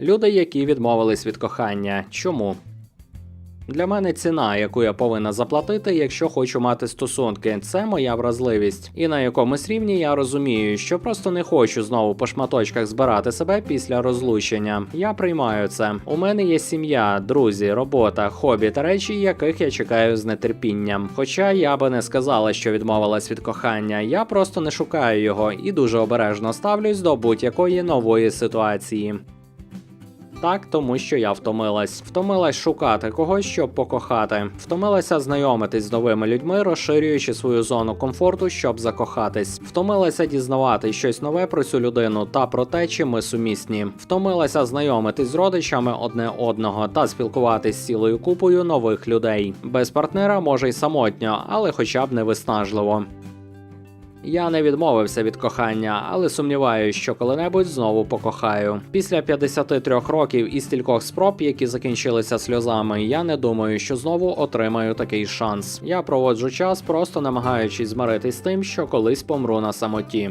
Люди, які відмовились від кохання. Чому? Для мене ціна, яку я повинна заплатити, якщо хочу мати стосунки, це моя вразливість. І на якомусь рівні я розумію, що просто не хочу знову по шматочках збирати себе після розлучення. Я приймаю це. У мене є сім'я, друзі, робота, хобі та речі, яких я чекаю з нетерпінням. Хоча я би не сказала, що відмовилась від кохання, я просто не шукаю його і дуже обережно ставлюсь до будь-якої нової ситуації. Так, тому що я втомилась. Втомилась шукати когось, щоб покохати. Втомилася знайомитись з новими людьми, розширюючи свою зону комфорту, щоб закохатись. Втомилася дізнавати щось нове про цю людину та про те, чи ми сумісні. Втомилася знайомитись з родичами одне одного та спілкуватись з цілою купою нових людей. Без партнера може й самотньо, але хоча б не виснажливо. Я не відмовився від кохання, але сумніваюся, що коли-небудь знову покохаю. Після 53 років і стількох спроб, які закінчилися сльозами, я не думаю, що знову отримаю такий шанс. Я проводжу час, просто намагаючись змиритись з тим, що колись помру на самоті.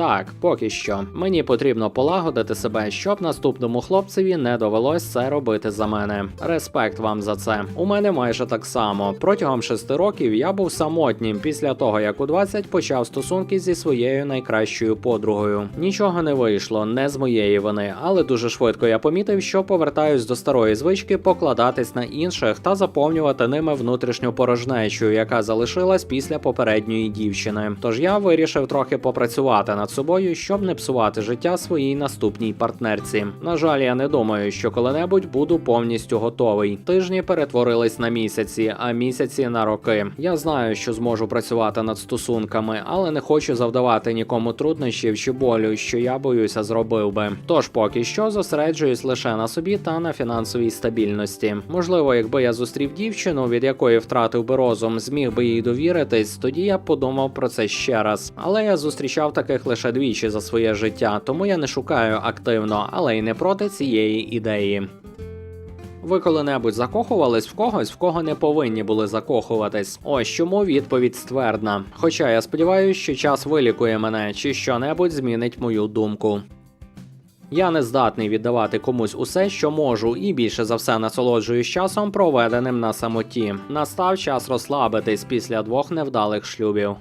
Так, поки що. Мені потрібно полагодити себе, щоб наступному хлопцеві не довелось це робити за мене. Респект вам за це. У мене майже так само. Протягом шести років я був самотнім після того, як у 20 почав стосунки зі своєю найкращою подругою. Нічого не вийшло, не з моєї вини, але дуже швидко я помітив, що повертаюсь до старої звички покладатись на інших та заповнювати ними внутрішню порожнечу, яка залишилась після попередньої дівчини. Тож я вирішив трохи попрацювати над собою, щоб не псувати життя своїй наступній партнерці. На жаль, я не думаю, що коли-небудь буду повністю готовий. Тижні перетворились на місяці, а місяці на роки. Я знаю, що зможу працювати над стосунками, але не хочу завдавати нікому труднощів чи болю, що я боюся зробив би. Тож поки що зосереджуюсь лише на собі та на фінансовій стабільності. Можливо, якби я зустрів дівчину, від якої втратив би розум, зміг би їй довіритись, тоді я подумав про це ще раз. Але я зустрічав таких лише двічі за своє життя, тому я не шукаю активно, але й не проти цієї ідеї. Ви коли-небудь закохувались в когось, в кого не повинні були закохуватись? Ось чому відповідь ствердна. Хоча я сподіваюся, що час вилікує мене чи що-небудь змінить мою думку. Я не здатний віддавати комусь усе, що можу, і більше за все насолоджуюсь часом, проведеним на самоті. Настав час розслабитись після двох невдалих шлюбів.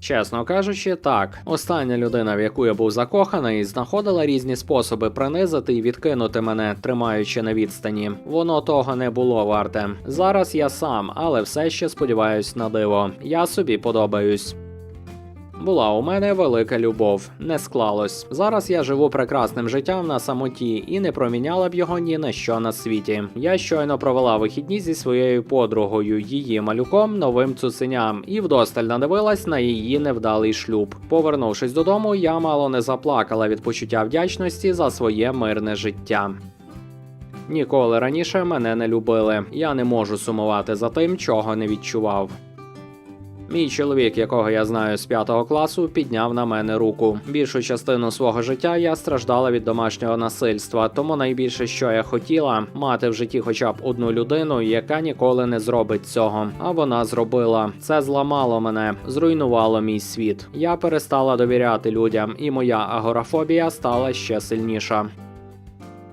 Чесно кажучи, так. Остання людина, в яку я був закоханий, знаходила різні способи принизити і відкинути мене, тримаючи на відстані. Воно того не було варте. Зараз я сам, але все ще сподіваюсь на диво. Я собі подобаюсь. Була у мене велика любов, не склалось. Зараз я живу прекрасним життям на самоті і не проміняла б його ні на що на світі. Я щойно провела вихідні зі своєю подругою, її малюком, новим цуценям, і вдосталь надивилась на її невдалий шлюб. Повернувшись додому, я мало не заплакала від почуття вдячності за своє мирне життя. Ніколи раніше мене не любили. Я не можу сумувати за тим, чого не відчував. Мій чоловік, якого я знаю з п'ятого класу, підняв на мене руку. Більшу частину свого життя я страждала від домашнього насильства, тому найбільше, що я хотіла, мати в житті хоча б одну людину, яка ніколи не зробить цього. А вона зробила. Це зламало мене, зруйнувало мій світ. Я перестала довіряти людям, і моя агорафобія стала ще сильніша.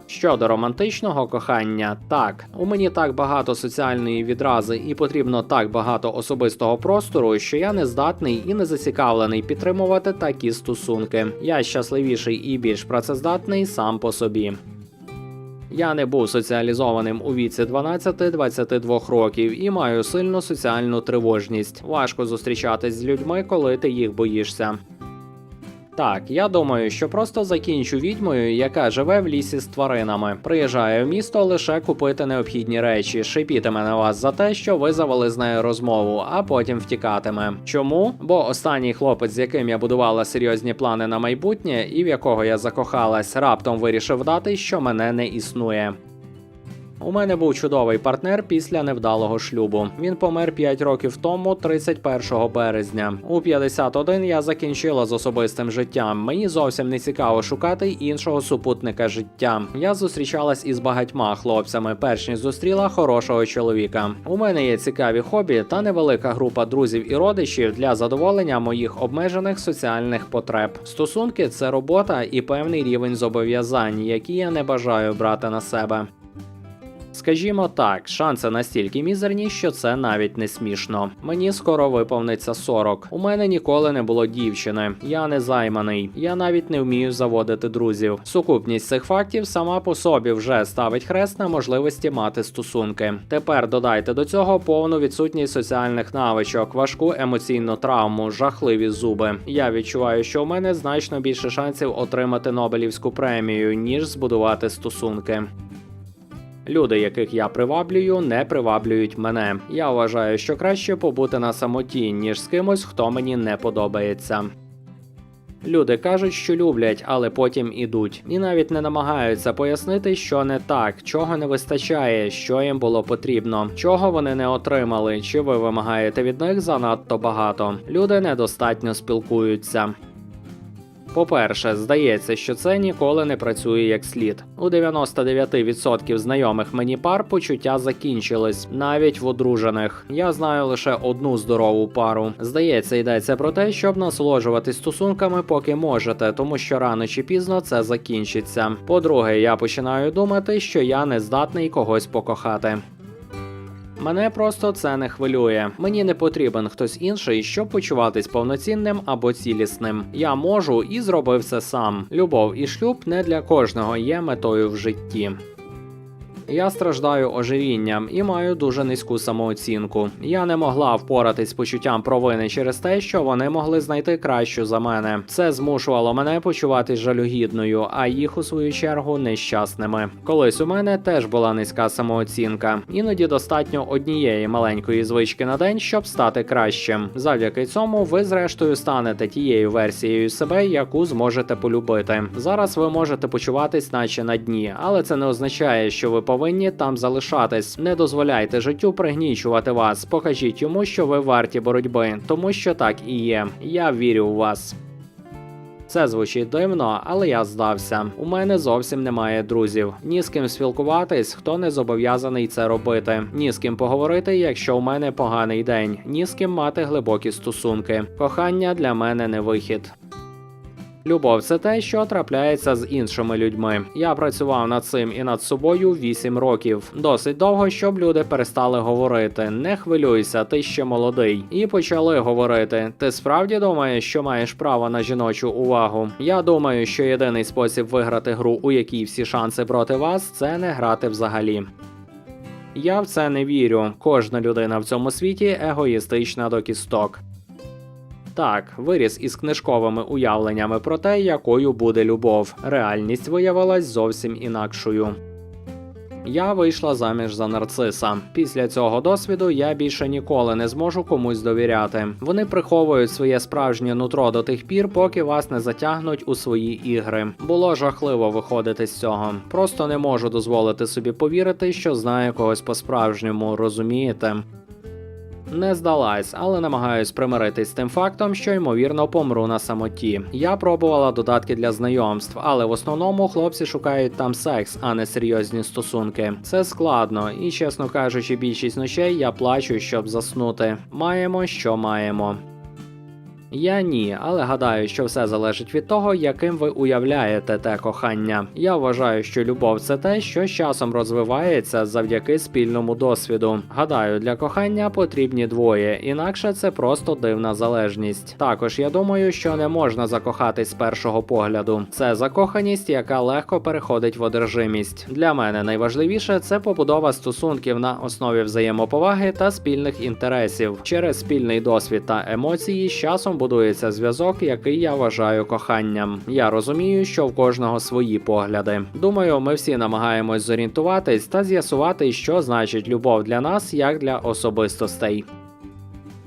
Щодо романтичного кохання, так у мені так багато соціальної відрази і потрібно так багато особистого простору, що я не здатний і не зацікавлений підтримувати такі стосунки. Я щасливіший і більш працездатний сам по собі. Я не був соціалізованим у віці 12-22 років і маю сильну соціальну тривожність. Важко зустрічатись з людьми, коли ти їх боїшся. Так, я думаю, що просто закінчу відьмою, яка живе в лісі з тваринами. Приїжджає в місто лише купити необхідні речі, шипітиме на вас за те, що ви завели з нею розмову, а потім втікатиме. Чому? Бо останній хлопець, з яким я будувала серйозні плани на майбутнє, і в якого я закохалась, раптом вирішив дати, що мене не існує. У мене був чудовий партнер після невдалого шлюбу. Він помер 5 років тому, 31 березня. У 51 я закінчила з особистим життям. Мені зовсім не цікаво шукати іншого супутника життя. Я зустрічалась із багатьма хлопцями, перш ніж зустріла хорошого чоловіка. У мене є цікаві хобі та невелика група друзів і родичів для задоволення моїх обмежених соціальних потреб. Стосунки це робота і певний рівень зобов'язань, які я не бажаю брати на себе. Скажімо так, шанси настільки мізерні, що це навіть не смішно. Мені скоро виповниться 40. У мене ніколи не було дівчини. Я не займаний. Я навіть не вмію заводити друзів. Сукупність цих фактів сама по собі вже ставить хрест на можливості мати стосунки. Тепер додайте до цього повну відсутність соціальних навичок, важку емоційну травму, жахливі зуби. Я відчуваю, що у мене значно більше шансів отримати Нобелівську премію, ніж збудувати стосунки. Люди, яких я приваблюю, не приваблюють мене. Я вважаю, що краще побути на самоті, ніж з кимось, хто мені не подобається. Люди кажуть, що люблять, але потім ідуть, і навіть не намагаються пояснити, що не так, чого не вистачає, що їм було потрібно, чого вони не отримали, чи ви вимагаєте від них занадто багато. Люди недостатньо спілкуються. По-перше, здається, що це ніколи не працює як слід. У 99% знайомих мені пар почуття закінчились, навіть в одружених. Я знаю лише одну здорову пару. Здається, йдеться про те, щоб насолоджуватись стосунками, поки можете, тому що рано чи пізно це закінчиться. По-друге, я починаю думати, що я не здатний когось покохати. Мене просто це не хвилює. Мені не потрібен хтось інший, щоб почуватись повноцінним або цілісним. Я можу і зробив це сам. Любов і шлюб не для кожного є метою в житті. Я страждаю ожирінням і маю дуже низьку самооцінку. Я не могла впоратись з почуттям провини через те, що вони могли знайти кращу за мене. Це змушувало мене почуватись жалюгідною, а їх у свою чергу нещасними. Колись у мене теж була низька самооцінка. Іноді достатньо однієї маленької звички на день, щоб стати кращим. Завдяки цьому ви, зрештою, станете тією версією себе, яку зможете полюбити. Зараз ви можете почуватись, наче на дні, але це не означає, що ви повинні там залишатись. Не дозволяйте життю пригнічувати вас. Покажіть йому, що ви варті боротьби, тому що так і є. Я вірю у вас. Це звучить дивно, але я здався. У мене зовсім немає друзів. Ні з ким спілкуватись, хто не зобов'язаний це робити. Ні з ким поговорити, якщо у мене поганий день, ні з ким мати глибокі стосунки. Кохання для мене не вихід. Любов це те, що трапляється з іншими людьми. Я працював над цим і над собою 8 років. Досить довго, щоб люди перестали говорити. Не хвилюйся, ти ще молодий. І почали говорити: ти справді думаєш, що маєш право на жіночу увагу? Я думаю, що єдиний спосіб виграти гру, у якій всі шанси проти вас, це не грати взагалі. Я в це не вірю. Кожна людина в цьому світі егоїстична до кісток. Так, виріс із книжковими уявленнями про те, якою буде любов. Реальність виявилась зовсім інакшою. Я вийшла заміж за нарциса. Після цього досвіду я більше ніколи не зможу комусь довіряти. Вони приховують своє справжнє нутро до тих пір, поки вас не затягнуть у свої ігри. Було жахливо виходити з цього. Просто не можу дозволити собі повірити, що знаю когось по-справжньому, розумієте? Не здалась, але намагаюсь примиритись з тим фактом, що ймовірно помру на самоті. Я пробувала додатки для знайомств, але в основному хлопці шукають там секс, а не серйозні стосунки. Це складно, і чесно кажучи, більшість ночей я плачу, щоб заснути. Маємо, що маємо. Я ні, але гадаю, що все залежить від того, яким ви уявляєте те кохання. Я вважаю, що любов це те, що з часом розвивається завдяки спільному досвіду. Гадаю, для кохання потрібні двоє, інакше це просто дивна залежність. Також я думаю, що не можна закохатись з першого погляду. Це закоханість, яка легко переходить в одержимість. Для мене найважливіше це побудова стосунків на основі взаємоповаги та спільних інтересів. Через спільний досвід та емоції з часом будується зв'язок, який я вважаю коханням. Я розумію, що в кожного свої погляди. Думаю, ми всі намагаємось зорієнтуватись та з'ясувати, що значить любов для нас як для особистостей.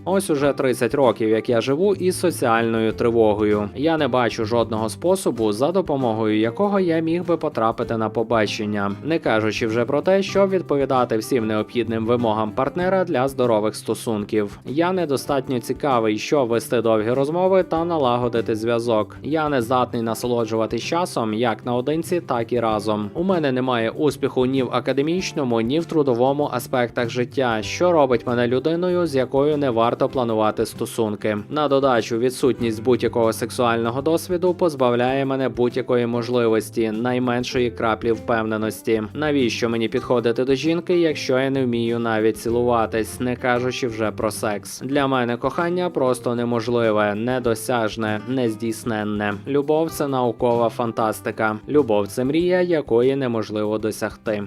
Ось уже 30 років, як я живу із соціальною тривогою. Я не бачу жодного способу, за допомогою якого я міг би потрапити на побачення, не кажучи вже про те, щоб відповідати всім необхідним вимогам партнера для здорових стосунків. Я недостатньо цікавий, що вести довгі розмови та налагодити зв'язок. Я не здатний насолоджуватись часом як наодинці, так і разом. У мене немає успіху ні в академічному, ні в трудовому аспектах життя, що робить мене людиною, з якою не варто планувати стосунки. На додачу, відсутність будь-якого сексуального досвіду позбавляє мене будь-якої можливості, найменшої краплі впевненості. Навіщо мені підходити до жінки, якщо я не вмію навіть цілуватись, не кажучи вже про секс? Для мене кохання просто неможливе, недосяжне, нездійсненне. Любов це наукова фантастика. Любов це мрія, якої неможливо досягти.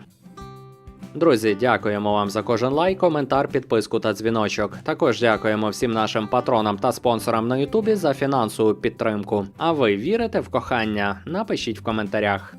Друзі, дякуємо вам за кожен лайк, коментар, підписку та дзвіночок. Також дякуємо всім нашим патронам та спонсорам на Ютубі за фінансову підтримку. А ви вірите в кохання? Напишіть в коментарях.